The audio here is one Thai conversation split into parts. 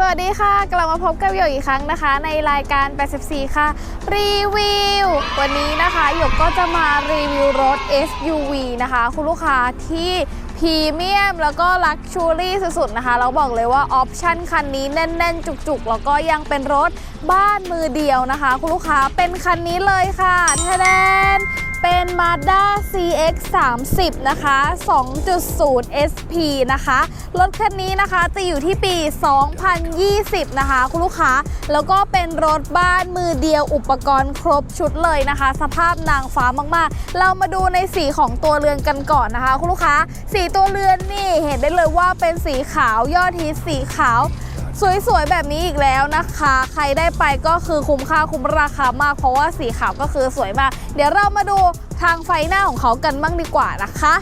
สวัสดีค่ะ กลับมาพบกับหยกอีกครั้งนะคะ ในรายการ 84 ค่ะ รีวิว วันนี้นะคะหยกก็จะมารีวิวรถ SUV นะคะ คุณลูกค้าที่พรีเมียมแล้วก็ลักชูรี่สุดๆนะคะ เราบอกเลยว่าออปชั่นคันนี้แน่นๆ จุกๆ แล้วก็ยังเป็นรถบ้านมือเดียวนะคะ คุณลูกค้าเป็นคันนี้เลยค่ะทะแดน เป็น Mazda CX 30นะคะ 2.0 SP นะคะ รถคันนี้นะคะจะอยู่ที่ปี 2020 นะคะ คุณลูกค้า แล้วก็เป็นรถบ้านมือเดียวอุปกรณ์ครบชุดเลยนะคะ สภาพนางฟ้ามากๆ เรามาดูในสีของตัวเรือนกันก่อนนะคะ คุณลูกค้า สีตัวเรือนนี่เห็นได้เลยว่าเป็นสีขาวยอดฮิตสีขาว สวยๆ แบบนี้อีกแล้วนะคะ ใครได้ไปก็คือคุ้มค่าคุ้มราคามาก เพราะว่าสีขาวก็คือสวยมาก เดี๋ยวเรามาดูทางไฟหน้าของเขากันบ้างดีกว่านะคะ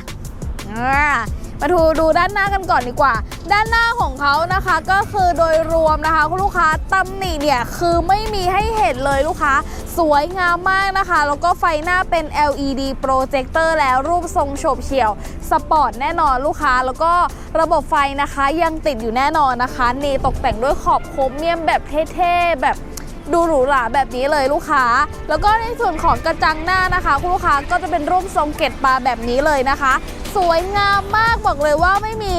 มาดูดูด้านหน้ากันก่อนดีกว่า ด้านหน้าของเขานะคะก็คือโดยรวมนะคะคุณลูกค้าตำหนิเนี่ยคือไม่มีให้เห็นเลยลูกค้า สวยงามมากนะคะ แล้วก็ไฟหน้าเป็น LED โปรเจคเตอร์แล้วรูปทรงโฉบเฉี่ยว สปอร์ตแน่นอนลูกค้า แล้วก็ระบบไฟนะคะยังติดอยู่แน่นอนนะคะนี่ตกแต่งด้วยขอบโครเมียมแบบเท่ๆแบบ ดูหรูหราแบบนี้เลยลูกค้า แล้วก็ในส่วนของกระจังหน้านะคะ คุณลูกค้าก็จะเป็นรูปทรงเกล็ดปลาแบบนี้เลยนะคะ สวยงามมากบอกเลยว่าไม่มี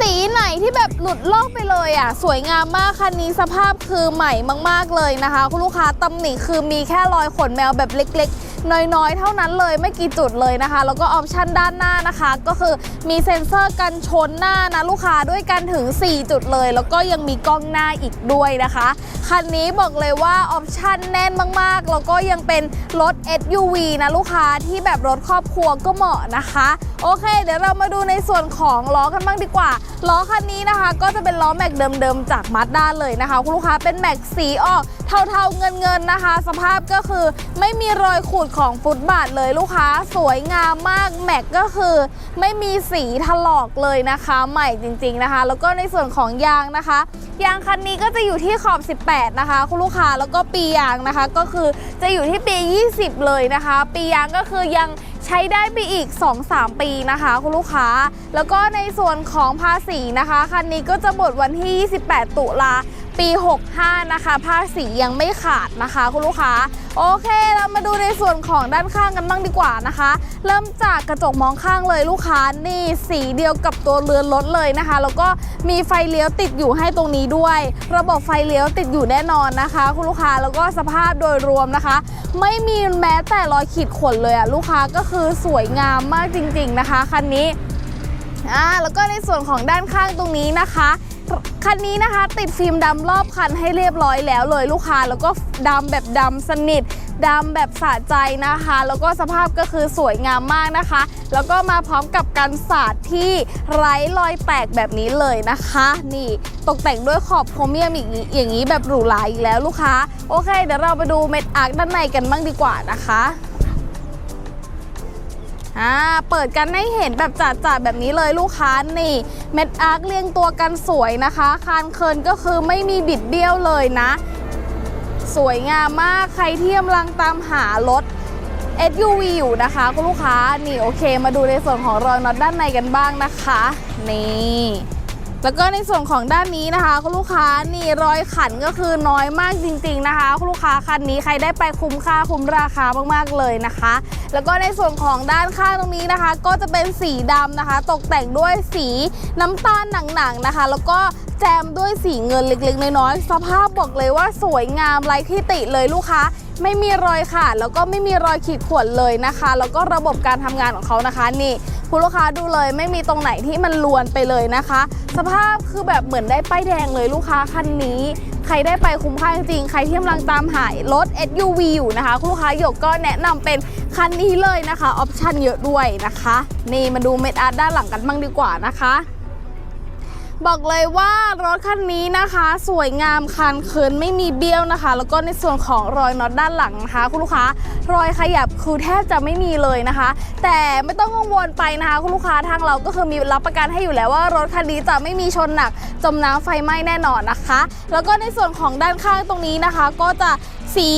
สีไหนที่แบบหลุดลอกไปเลยอะ สวยงามมากคันนี้สภาพคือใหม่มาก ๆเลยนะคะ คุณลูกค้าตำหนิคือมีแค่รอยขนแมวแบบเล็กๆ น้อยๆ เท่านั้นเลยไม่กี่จุดเลยนะคะ แล้วก็ออปชันด้านหน้านะคะ ก็คือมีเซ็นเซอร์กันชนหน้านะลูกค้าด้วยกันถึง 4 จุดเลย แล้วก็ยังมีกล้องหน้าอีกด้วยนะคะ คันนี้บอกเลยว่าออปชันแน่นมากๆ แล้วก็ยังเป็นรถ SUV นะลูกค้าที่แบบรถครอบครัวก็เหมาะนะคะโอเค เดี๋ยวเรามาดูในส่วนของล้อกันบ้างดีกว่า ล้อคันนี้นะคะ ก็จะเป็นล้อแม็กเดิมๆจากมาสด้าเลยนะคะ คุณลูกค้าเป็นแม็กสีออกเทาๆเงินๆนะคะ สภาพก็คือไม่มีรอยขูดของฟุตบาทเลยลูกค้า สวยงามมากแม็กก็คือ ไม่มีสีถลอกเลยนะคะ ใหม่จริงๆนะคะ แล้วก็ในส่วนของยางนะคะ ยางคันนี้ก็จะอยู่ที่ขอบ 18 นะคะ คุณลูกค้าแล้วก็ปียางนะคะ ก็คือจะอยู่ที่ปี 20 เลยนะคะ ปียางก็คือยังใช้ได้ไปอีก 2-3 ปีนะคะคุณลูกค้า แล้วก็ในส่วนของภาษีนะคะคันนี้ก็จะหมดวันที่ 28 ตุลาปี 65 นะคะ ภาษียังไม่ขาดนะคะ คุณลูกค้า โอเค เรามาดูในส่วนของด้านข้างกันบ้างดีกว่านะคะ เริ่มจากกระจกมองข้างเลยลูกค้า นี่สีเดียวกับตัวเรือนรถเลยนะคะ แล้วก็มีไฟเลี้ยวติดอยู่ให้ตรงนี้ด้วย ระบบไฟเลี้ยวติดอยู่แน่นอนนะคะ คุณลูกค้า แล้วก็สภาพโดยรวมนะคะ ไม่มีแม้แต่รอยขีดข่วนเลยอะลูกค้าก็คือสวยงามมากจริงๆนะคะคันนี้อ่าแล้วก็ในส่วนของด้านข้างตรงนี้นะคะคันนี้นะคะ ติดฟิล์มดำรอบคันให้เรียบร้อยแล้วเลยลูกค้าแล้วก็ดำแบบดำสนิทดำแบบสะใจนะคะ แล้วก็สภาพก็คือสวยงามมากนะคะ แล้วก็มาพร้อมกับการสาดที่ไร้รอยแตกแบบนี้เลยนะคะ นี่ตกแต่งด้วยขอบโครเมียมอย่างนี้อย่างนี้แบบหรูหราอีกแล้วลูกค้า โอเค เดี๋ยวเราไปดูเม็ดอาร์คด้านในกันบ้างดีกว่านะคะ อ่าเปิดกันให้เห็นแบบจัดๆแบบนี้เลยลูกค้านี่เม็ดอาร์คเรียงตัวกันสวยนะคะ คานเคินก็คือไม่มีบิดเบี้ยวเลยนะ สวยงามมากใครที่กำลังตามหารถ SUV อยู่นะคะคุณลูกค้านี่โอเค มาดูในส่วนของรอยน็อตด้านในกันบ้างนะคะ นี่ แล้วก็ในส่วนของด้านนี้นะคะคุณลูกค้านี่รอยขันก็คือน้อยมากจริง ๆนะคะคุณลูกค้าคันนี้ใครได้ไปคุ้มค่าคุ้มราคามากๆเลยนะคะ แล้วก็ในส่วนของด้านข้างตรงนี้นะคะ ก็จะเป็นสีดำนะคะ ตกแต่งด้วยสีน้ำตาลหนังๆนะคะ แล้วก็แจมด้วยสีเงินเล็กๆน้อยๆสภาพบอกเลยว่าสวยงามไร้ที่ติเลยลูกค้า ไม่มีรอยขาดแล้วก็ไม่มีรอยขีดข่วนเลยนะคะ แล้วก็ระบบการทำงานของเขานะคะนี่คุณลูกค้าดูเลยไม่มีตรงไหนที่มันลวนไปเลยนะคะ สภาพคือแบบเหมือนได้ป้ายแดงเลยลูกค้าคันนี้ ใครได้ไปคุ้มค่าจริงๆใครที่กำลังตามหารถ SUV อยู่นะคะ คุณลูกค้าหยกก็แนะนำเป็นคันนี้เลยนะคะ ออปชั่นเยอะด้วยนะคะ นี่มาดูเม็ดอาร์ตด้านหลังกันบ้างดีกว่านะคะ บอกเลยว่ารถคันนี้นะคะ สวยงามคันคินไม่มีเบี้ยวนะคะ แล้วก็ในส่วนของรอยน็อตด้านหลังนะคะ คุณลูกค้ารอยขยับคือแทบจะไม่มีเลยนะคะ แต่ไม่ต้องกังวลไปนะคะคุณลูกค้าทางเราก็คือมีรับประกันให้อยู่แล้วว่ารถคันนี้จะไม่มีชนหนัก จมน้ำไฟไหม้แน่นอนนะคะ แล้วก็ในส่วนของด้านข้างตรงนี้นะคะ ก็จะ สี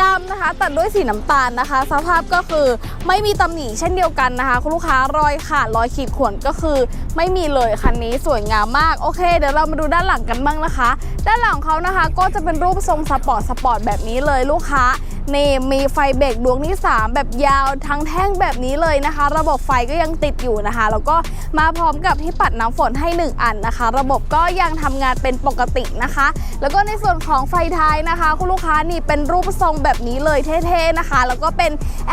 ดำนะคะ ตัดด้วยสีน้ำตาลนะคะ สภาพก็คือไม่มีตำหนิเช่นเดียวกันนะคะ คุณลูกค้ารอยขาดรอยขีดข่วนก็คือ ไม่มีเลยคันนี้สวยงามมากโอเค เดี๋ยวเรามาดูด้านหลังกันบ้างนะคะ ด้านหลังของเขานะคะ ก็จะเป็นรูปทรงสปอร์ตสปอร์ตแบบนี้เลยลูกค้า นี่มีไฟเบรกดวงที่ 3 แบบยาวทั้งแท่งแบบนี้เลยนะคะ ระบบไฟก็ยังติดอยู่นะคะ แล้วก็มาพร้อมกับที่ปัดน้ำฝนให้ 1 อันนะคะ ระบบก็ยังทำงานเป็นปกตินะคะ แล้วก็ในส่วนของไฟท้ายนะคะ คุณลูกค้านี่เป็นรูปทรงแบบนี้เลยเท่ๆนะคะ แล้วก็เป็น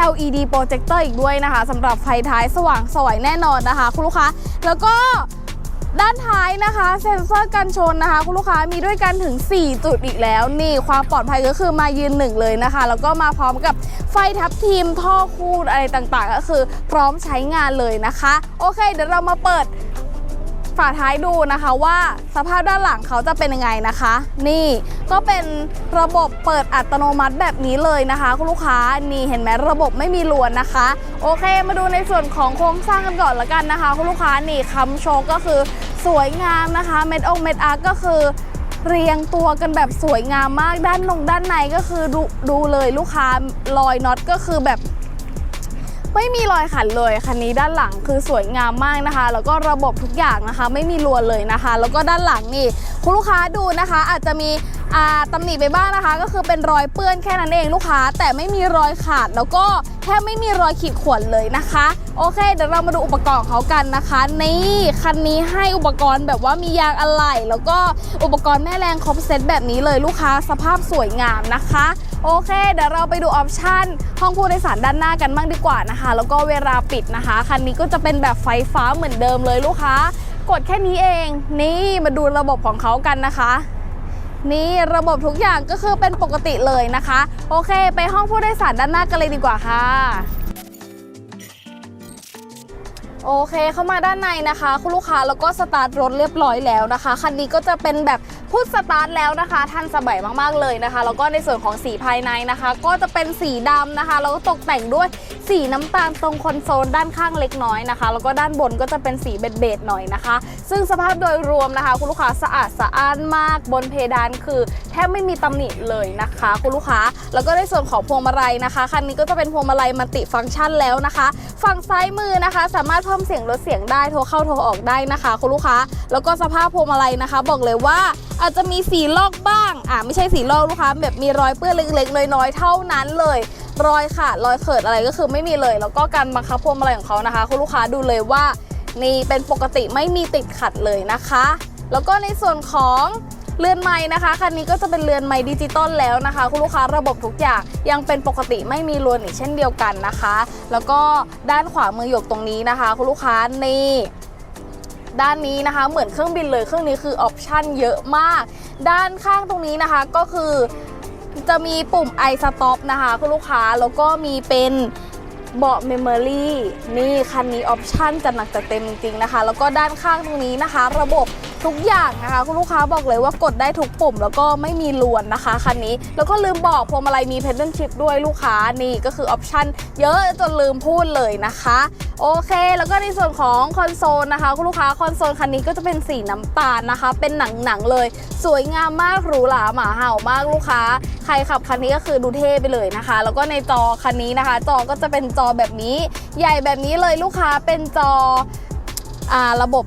LED โปรเจคเตอร์อีกด้วยนะคะสำหรับไฟท้ายสว่างสวยแน่นอนนะคะ คุณลูกค้าแล้วก็ ด้านท้ายนะคะเซ็นเซอร์กันชนนะคะ คุณลูกค้ามีด้วยกันถึง 4 จุดอีกแล้ว นี่ความปลอดภัยก็คือมายืนหนึ่งเลยนะคะ แล้วก็มาพร้อมกับไฟทับทีมท่อคูดอะไรต่างๆ ก็คือพร้อมใช้งานเลยนะคะ โอเค เดี๋ยวเรามาเปิด ฝาท้ายดูนะคะว่าสภาพด้านหลังเขาจะเป็นยังไงนะคะ นี่ก็เป็นระบบเปิดอัตโนมัติแบบนี้เลยนะคะ คุณลูกค้านี่เห็นไหมระบบไม่มีลวนนะคะ โอเค มาดูในส่วนของโครงสร้างกันก่อนละกันนะคะ คุณลูกค้านี่คำโชว์ก็คือสวยงามนะคะ เม็ดองเม็ดอาร์ก็คือเรียงตัวกันแบบสวยงามมากด้านนงด้านในก็คือดูดูเลยลูกค้ารอยน็อตก็คือแบบ ไม่มีรอยขันเลยคันนี้ด้านหลังคือสวยงามมากนะคะ แล้วก็ระบบทุกอย่างนะคะ ไม่มีรวนเลยนะคะ แล้วก็ด้านหลังนี่คุณลูกค้าดูนะคะ อาจจะมีตำหนิไปบ้างนะคะ ก็คือเป็นรอยเปื้อนแค่นั้นเองลูกค้า แต่ไม่มีรอยขาดแล้วก็แทบไม่มีรอยขีดข่วนเลยนะคะ โอเค เดี๋ยวเรามาดูอุปกรณ์เขากันนะคะ นี่คันนี้ให้อุปกรณ์แบบว่ามียางอะไหล่แล้วก็อุปกรณ์แม่แรงครบเซตแบบนี้เลยลูกค้าสภาพสวยงามนะคะ โอเค เดี๋ยวเราไปดูออปชันห้องผู้โดยสารด้านหน้ากันบ้างดีกว่านะคะ แล้วก็เวลาปิดนะคะ คันนี้ก็จะเป็นแบบไฟฟ้าเหมือนเดิมเลยลูกค้า กดแค่นี้เอง นี่มาดูระบบของเขากันนะคะนี่ระบบทุกอย่างก็คือเป็นปกติเลยนะคะ โอเค ไปห้องผู้โดยสารด้านหน้ากันเลยดีกว่าค่ะ โอเคเข้ามาด้านในนะคะ คุณลูกค้าแล้วก็สตาร์ทรถเรียบร้อยแล้วนะคะ คันนี้ก็จะเป็นแบบ พุทสตาร์ทแล้วนะคะทันสมัยมากๆเลยนะคะ แล้วก็ในส่วนของสีภายในนะคะ ก็จะเป็นสีดำนะคะแล้วก็ตกแต่งด้วย สีน้ำตาลตรงคอนโซลด้านข้างเล็กน้อยนะคะ แล้วก็ด้านบนก็จะเป็นสีเบจๆหน่อยนะคะ ซึ่งสภาพโดยรวมนะคะ คุณลูกค้าสะอาดสะอ้านมากบนเพดานคือแทบไม่มีตำหนิเลยนะคะ คุณลูกค้า แล้วก็ในส่วนของพวงมาลัยนะคะคันนี้ก็จะเป็นพวงมาลัยมัลติฟังก์ชันแล้วนะคะ ฝั่งซ้ายมือนะคะ สามารถเพิ่มเสียงลดเสียงได้โทรเข้าโทรออกได้นะคะ คุณลูกค้า แล้วก็สภาพพวงมาลัยนะคะ บอกเลยว่าอาจจะมีสีลอกบ้าง อ่าไม่ใช่สีลอกลูกค้าแบบมีรอยเปื้อนเล็กๆน้อยๆเท่านั้นเลย รอยขาดรอยเขิดอะไรก็คือไม่มีเลย แล้วก็การบังคับพวงมาลัยของเขานะคะ คุณลูกค้าดูเลยว่านี่เป็นปกติไม่มีติดขัดเลยนะคะ แล้วก็ในส่วนของเรือนไม้นะคะคันนี้ก็จะเป็นเรือนไม้ดิจิตอลแล้วนะคะ คุณลูกค้าระบบทุกอย่างยังเป็นปกติไม่มีรวนอีกเช่นเดียวกันนะคะ แล้วก็ด้านขวามือหยกตรงนี้นะคะ คุณลูกค้านี่ด้านนี้นะคะเหมือนเครื่องบินเลยเครื่องนี้คือออปชั่นเยอะมาก ด้านข้างตรงนี้นะคะก็คือ จะมีปุ่ม i stop นะคะคุณลูกค้าแล้วก็มีเป็นเบาะเมมโมรี่นี่คันนี้ออปชั่นจะหนักจัดเต็มจริงๆนะคะ แล้วก็ด้านข้างตรงนี้นะคะ ระบบ ทุกอย่างนะคะ คุณลูกค้าบอกเลยว่ากดได้ทุกปุ่ม แล้วก็ไม่มีลวนนะคะคันนี้ แล้วก็ลืมบอกพวงมาลัยมีเพด d ลชิพด้วยลูกค้านี่ก็คือออปชั่นเยอะจนลืมพูดเลยนะคะ โอเค แล้วก็ในส่วนของคอนโซลนะคะ คุณลูกค้าคอนโซลคันนี้ก็จะเป็นสีน้ำตาลนะคะ เป็นหนังๆเลย สวยงามมากหรูหราหมาเห่ามากลูกค้า ใครขับคันนี้ก็คือดูเท่ไปเลยนะคะ แล้วก็ในจอคันนี้นะคะ จอก็จะเป็นจอแบบนี้ ใหญ่แบบนี้เลยลูกค้าเป็นจออระบบ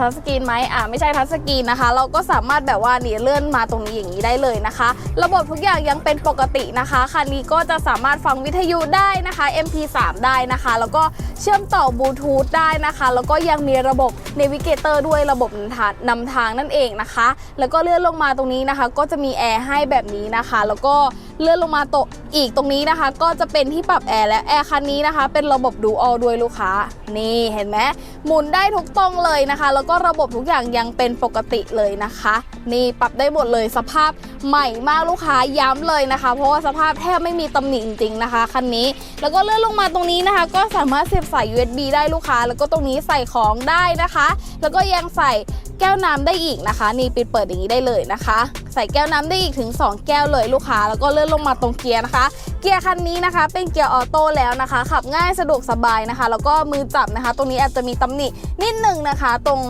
ทัชสกรีนไหมอ่าไม่ใช่ทัชสกรีนนะคะ เราก็สามารถแบบว่านี่เลื่อนมาตรงนี้อย่างนี้ได้เลยนะคะ ระบบทุกอย่างยังเป็นปกตินะคะคันนี้ก็จะสามารถฟังวิทยุได้นะคะ MP3 ได้นะคะ แล้วก็เชื่อมต่อบลูทูธได้นะคะ แล้วก็ยังมีระบบเนวิเกเตอร์ด้วยระบบนำทางนำทางนั่นเองนะคะ แล้วก็เลื่อนลงมาตรงนี้นะคะ ก็จะมีแอร์ให้แบบนี้นะคะ แล้วก็เลื่อนลงมาโตอีกตรงนี้นะคะ ก็จะเป็นที่ปรับแอร์และแอร์คันนี้นะคะ เป็นระบบดูออลด้วยลูกค้า นี่เห็นไหมหมุนได้ทุกตรงเลยนะคะ แล้วก็ระบบทุกอย่างยังเป็นปกติเลยนะคะ นี่ปรับได้หมดเลยสภาพใหม่มากลูกค้าย้ำเลยนะคะ เพราะว่าสภาพแทบไม่มีตำหนิจริงๆนะคะคันนี้ แล้วก็เลื่อนลงมาตรงนี้นะคะ ก็สามารถเสียบสาย USB ได้ลูกค้า แล้วก็ตรงนี้ใส่ของได้นะคะ แล้วก็ยังใส่แก้วน้ำได้อีกนะคะ นี่ปิดเปิดอย่างนี้ได้เลยนะคะ ใส่แก้วน้ำได้อีกถึง 2 แก้วเลยลูกค้าแล้วก็เลื่อนลงมาตรงเกียร์นะคะ เกียร์คันนี้นะคะ เป็นเกียร์ออโต้แล้วนะคะ ขับง่ายสะดวกสบายนะคะ แล้วก็มือจับนะคะ ตรงนี้อาจจะมีตำหนินิดหนึ่งนะคะ ตรง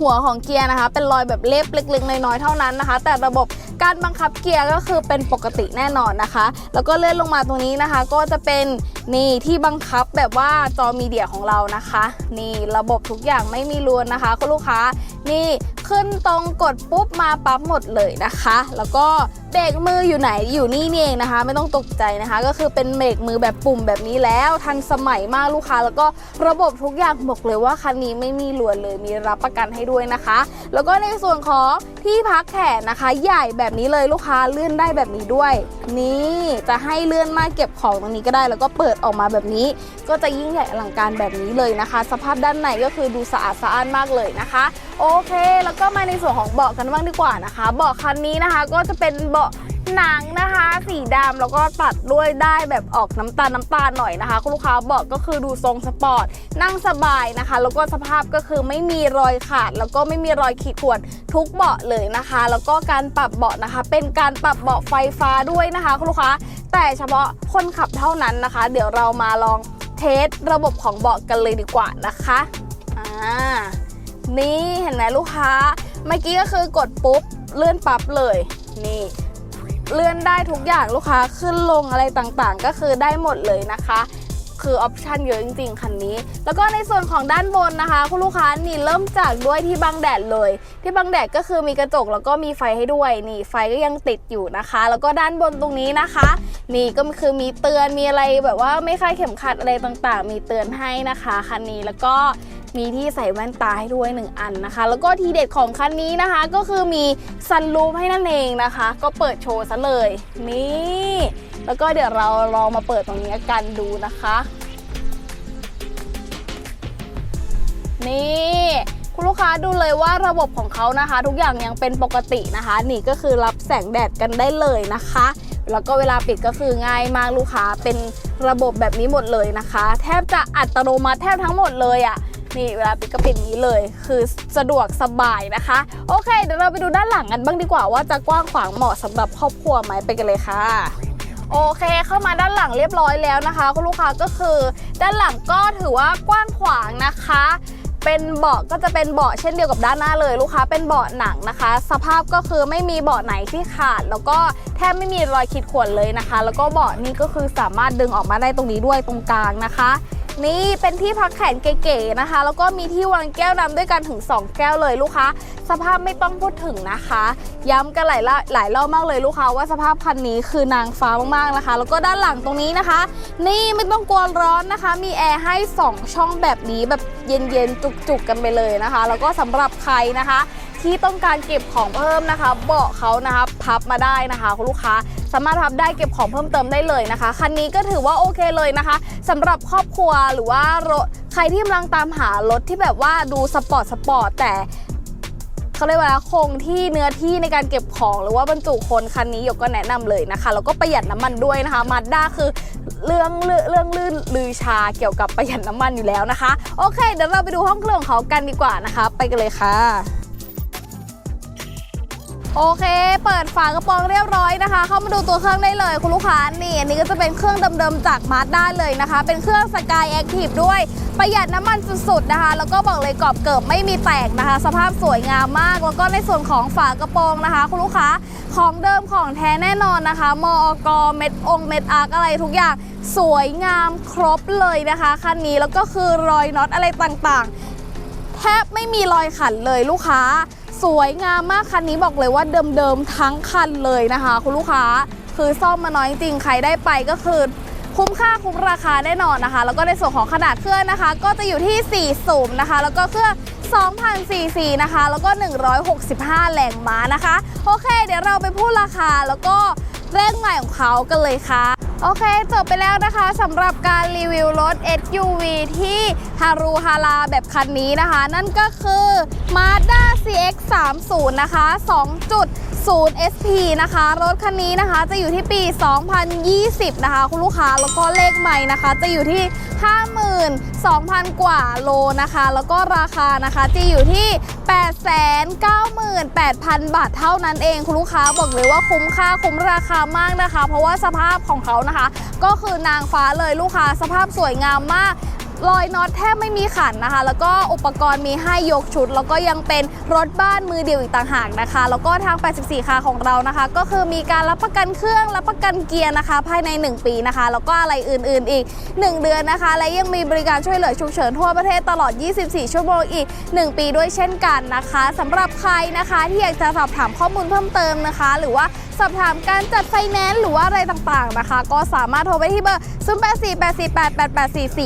หัวของเกียร์นะคะ เป็นรอยแบบเล็บเล็กๆน้อยๆเท่านั้นนะคะ แต่ระบบการบังคับเกียร์ก็คือเป็นปกติแน่นอนนะคะ แล้วก็เลื่อนลงมาตรงนี้นะคะ ก็จะเป็นนี่ที่บังคับแบบว่าจอมีเดียของเรานะคะ นี่ระบบทุกอย่างไม่มีรวนนะคะคุณลูกค้านี่ขึ้นตรงกดปุ๊บมาปั๊บหมดเลยนะคะ แล้วก็เบรกมืออยู่ไหนอยู่นี่นี่เองนะคะ ไม่ต้องตกใจนะคะ ก็คือเป็นเบรกมือแบบปุ่มแบบนี้แล้วทันสมัยมากลูกค้า แล้วก็ระบบทุกอย่างบอกเลยว่าคันนี้ไม่มีรวนเลยมีรับประกันให้ด้วยนะคะ แล้วก็ในส่วนของที่พักแขนนะคะ ใหญ่แบบนี้เลยลูกค้าเลื่อนได้แบบนี้ด้วย นี่จะให้เลื่อนมาเก็บของตรงนี้ก็ได้ แล้วก็เปิดออกมาแบบนี้ ก็จะยิ่งใหญ่อลังการแบบนี้เลยนะคะ สภาพด้านในก็คือดูสะอาดสะอ้านมากเลยนะคะ โอเค แล้วก็มาในส่วนของเบาะกันบ้างดีกว่านะคะเบาะคันนี้นะคะ ก็จะเป็นเบาะหนังนะคะ สีดำแล้วก็ตัดด้วยได้แบบออกน้ำตาลน้ำตาลหน่อยนะคะ คุณลูกค้าบาะก็คือดูทรงสปอร์ตนั่งสบายนะคะ แล้วก็สภาพก็คือไม่มีรอยขาด แล้วก็ไม่มีรอยขีดข่วนทุกเบาะเลยนะคะ แล้วก็การปรับเบาะนะคะ เป็นการปรับเบาะไฟฟ้าด้วยนะคะคุณลูกค้า แต่เฉพาะคนขับเท่านั้นนะคะ เดี๋ยวเรามาลองเทสระบบของเบาะกันเลยดีกว่านะคะอ่านี่เห็นไหมลูกค้า เมื่อกี้ก็คือกดปุ๊บเลื่อนปั๊บเลยนี่ เลื่อนได้ทุกอย่างลูกค้าขึ้นลงอะไรต่างๆ ก็คือได้หมดเลยนะคะ คือออปชันเยอะจริงๆคันนี้ แล้วก็ในส่วนของด้านบนนะคะ คุณลูกค้านี่เริ่มจากด้วยที่บังแดดเลย ที่บังแดดก็คือมีกระจกแล้วก็มีไฟให้ด้วยนี่ไฟก็ยังติดอยู่นะคะ แล้วก็ด้านบนตรงนี้นะคะ นี่ก็คือมีเตือนมีอะไรแบบว่าไม่คาดเข็มขัดอะไรต่างๆ มีเตือนให้นะคะคันนี้แล้วก็ มีที่ใส่แว่นตาให้ด้วย1อันนะคะ แล้วก็ทีเด็ดของคันนี้นะคะ ก็คือมีซันรูฟให้นั่นเองนะคะ ก็เปิดโชว์ซะเลย นี่ แล้วก็เดี๋ยวเราลองมาเปิดตรงนี้กันดูนะคะ นี่คุณลูกค้าดูเลยว่าระบบของเขานะคะ ทุกอย่างยังเป็นปกตินะคะ นี่ก็คือรับแสงแดดกันได้เลยนะคะ แล้วก็เวลาปิดก็คือง่ายมากลูกค้าเป็นระบบแบบนี้หมดเลยนะคะ แทบจะอัตโนมัติแทบทั้งหมดเลยอะ่ะ นี่เวลาปิดก็ปิดอย่างนี้เลย คือสะดวกสบายนะคะ โอเค เดี๋ยวเราไปดูด้านหลังกันบ้างดีกว่าว่าจะกว้างขวางเหมาะสำหรับครอบครัวไหมไปกันเลยค่ะโอเค เข้ามาด้านหลังเรียบร้อยแล้วนะคะ คุณลูกค้าก็คือ ด้านหลังก็ถือว่ากว้างขวางนะคะ เป็นเบาะก็จะเป็นเบาะเช่นเดียวกับด้านหน้าเลยลูกค้าเป็นเบาะหนังนะคะ สภาพก็คือไม่มีเบาะไหนที่ขาด แล้วก็แทบไม่มีรอยขีดข่วนเลยนะคะ แล้วก็เบาะนี้ก็คือสามารถดึงออกมาได้ตรงนี้ด้วยตรงกลางนะคะ นี่เป็นที่พักแขนเก๋ๆนะคะ แล้วก็มีที่วางแก้วน้ำด้วยกันถึง 2 แก้วเลยลูกค้า สภาพไม่ต้องพูดถึงนะคะ ย้ำกันหลายละหลายรอบมากเลยลูกค้าว่าสภาพคันนี้คือนางฟ้ามากๆนะคะ แล้วก็ด้านหลังตรงนี้นะคะ นี่ไม่ต้องกลัวร้อนนะคะ มีแอร์ให้ 2 ช่องแบบนี้แบบเย็นๆจุกๆกันไปเลยนะคะ แล้วก็สำหรับใครนะคะ ที่ต้องการเก็บของเพิ่มนะคะ เบาะเขานะคะพับมาได้นะคะคุณลูกค้าสามารถพับได้เก็บของเพิ่มเติมได้เลยนะคะคันนี้ก็ถือว่าโอเคเลยนะคะสำหรับครอบครัวหรือว่ารถใครที่กำลังตามหารถที่แบบว่าดูสปอร์ตสปอร์ตแต่เขาเรียกว่าคงที่เนื้อที่ในการเก็บของหรือว่าบรรจุคนคันนี้ยกก็แนะนำเลยนะคะแล้วก็ประหยัดน้ำมันด้วยนะคะมาด้าคือเรื่องเรื่องเรื่องลื่นลือชาเกี่ยวกับประหยัดน้ำมันอยู่แล้วนะคะ โอเคเดี๋ยวเราไปดูห้องเครื่องของเขากันดีกว่านะคะ ไปกันเลยค่ะ โอเค เปิดฝากระโปรงเรียบร้อยนะคะ เข้ามาดูตัวเครื่องได้เลยคุณลูกค้านี่อันนี้ก็จะเป็นเครื่องเดิมๆจากมา z ด้าเลยนะคะ เป็นเครื่อง Sky Active ด้วย ประหยัดน้ำมันสุดๆนะคะ แล้วก็บอกเลยกรอบเกิบไม่มีแตกนะคะ สภาพสวยงามมาก แล้วก็ในส่วนของฝากระโปรงนะคะ คุณลูกค้าของเดิมของแท้แน่นอนนะคะ มอกเม็ดองเม็ดอาร์กอะไรทุกอย่างสวยงามครบเลยนะคะคันนี้แล้วก็คือรอยน็อตอะไรต่างๆ แทบไม่มีรอยขันเลยลูกค้า สวยงามมากคันนี้บอกเลยว่าเดิมๆทั้งคันเลยนะคะ คุณลูกค้าคือซ่อมมาน้อยจริงใครได้ไปก็คือคุ้มค่าคุ้มราคาแน่นอนนะคะ แล้วก็ในส่วนของขนาดเครื่องนะคะ ก็จะอยู่ที่ 4 สูบนะคะ แล้วก็เครื่อง2,000ซีซีนะคะ แล้วก็ 165 แรงม้านะคะ โอเค เดี๋ยวเราไปพูดราคาแล้วก็เร่งใหม่ของเขากันเลยค่ะ โอเค จบไปแล้วนะคะสำหรับการรีวิวรถ SUV ที่ฮารูฮาราแบบคันนี้นะคะ นั่นก็คือ Mazda CX-30 นะคะ2.0 0SP นะคะ รถคันนี้นะคะจะอยู่ที่ปี 2020 นะคะ คุณลูกค้าแล้วก็เลขใหม่นะคะ จะอยู่ที่ 52,000 กว่าโลนะคะ แล้วก็ราคานะคะจะอยู่ที่ 898,000 บาทเท่านั้นเอง คุณลูกค้าบอกเลยว่าคุ้มค่าคุ้มราคามากนะคะ เพราะว่าสภาพของเขานะคะ ก็คือนางฟ้าเลยลูกค้าสภาพสวยงามมาก รอยน็อตแทบไม่มีขันนะคะ แล้วก็อุปกรณ์มีให้ยกชุด แล้วก็ยังเป็นรถบ้านมือเดียวอีกต่างหากนะคะ แล้วก็ทาง 84คาของเรานะคะ ก็คือมีการรับประกันเครื่องรับประกันเกียร์นะคะ ภายใน 1 ปีนะคะ แล้วก็อะไรอื่น ๆ อีก 1 เดือนนะคะ และยังมีบริการช่วยเหลือฉุกเฉินทั่วประเทศตลอด 24 ชั่วโมงอีก 1 ปีด้วยเช่นกันนะคะสำหรับใครนะคะที่อยากจะสอบถามข้อมูลเพิ่มเติมนะคะ หรือว่า สอบถามการจัดไฟแนนซ์หรือว่าอะไรต่างๆนะคะ ก็สามารถโทรไปที่เบอร์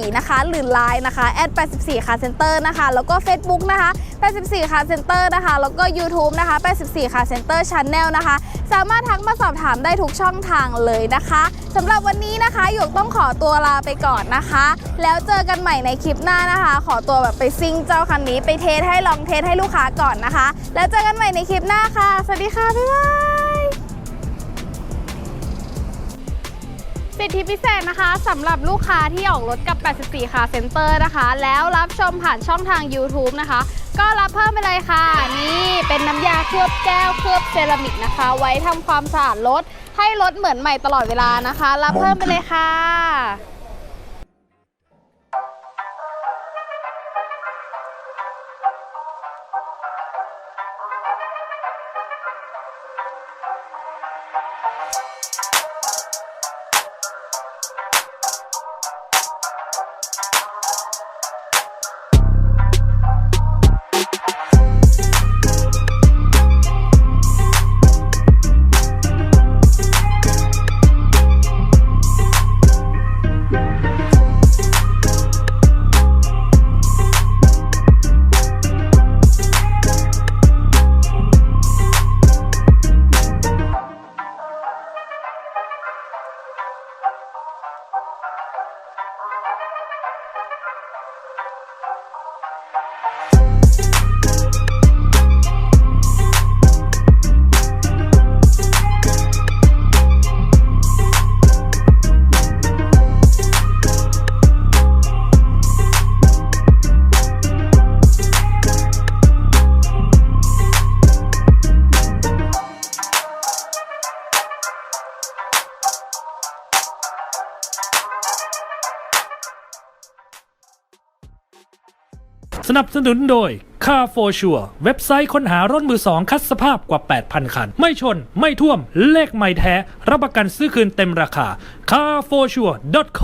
0848488844 นะคะ หรือ Line นะคะ @84 car center นะคะ แล้วก็ Facebook นะคะ 84 car center นะคะ แล้วก็ YouTube นะคะ 84 car center channel นะคะ สามารถทักมาสอบถามได้ทุกช่องทางเลยนะคะสำหรับวันนี้นะคะหยกต้องขอตัวลาไปก่อนนะคะ แล้วเจอกันใหม่ในคลิปหน้านะคะ ขอตัวแบบไปซิ่งเจ้าคันนี้ไปเทสให้ลองเทสให้ลูกค้าก่อนนะคะ แล้วเจอกันใหม่ในคลิปหน้าค่ะ สวัสดีค่ะ บ๊ายบาย สิทธิพิเศษนะคะสำหรับลูกค้าที่ออกรถกับ 84คาเซ็นเตอร์นะคะ แล้วรับชมผ่านช่องทาง YouTube นะคะ ก็รับเพิ่มไปเลยค่ะ นี่เป็นน้ำยาเคลือบแก้วเคลือบเซรามิกนะคะ ไว้ทำความสะอาดรถให้รถเหมือนใหม่ตลอดเวลานะคะ รับเพิ่มไปเลยค่ะ นับสนุนโดย Car for Sure เว็บไซต์ค้นหารถมือสองคัดสภาพกว่า 8,000 คัน ไม่ชน ไม่ท่วม เลขไม่แท้ รับประกันซื้อคืนเต็มราคา carforsure.com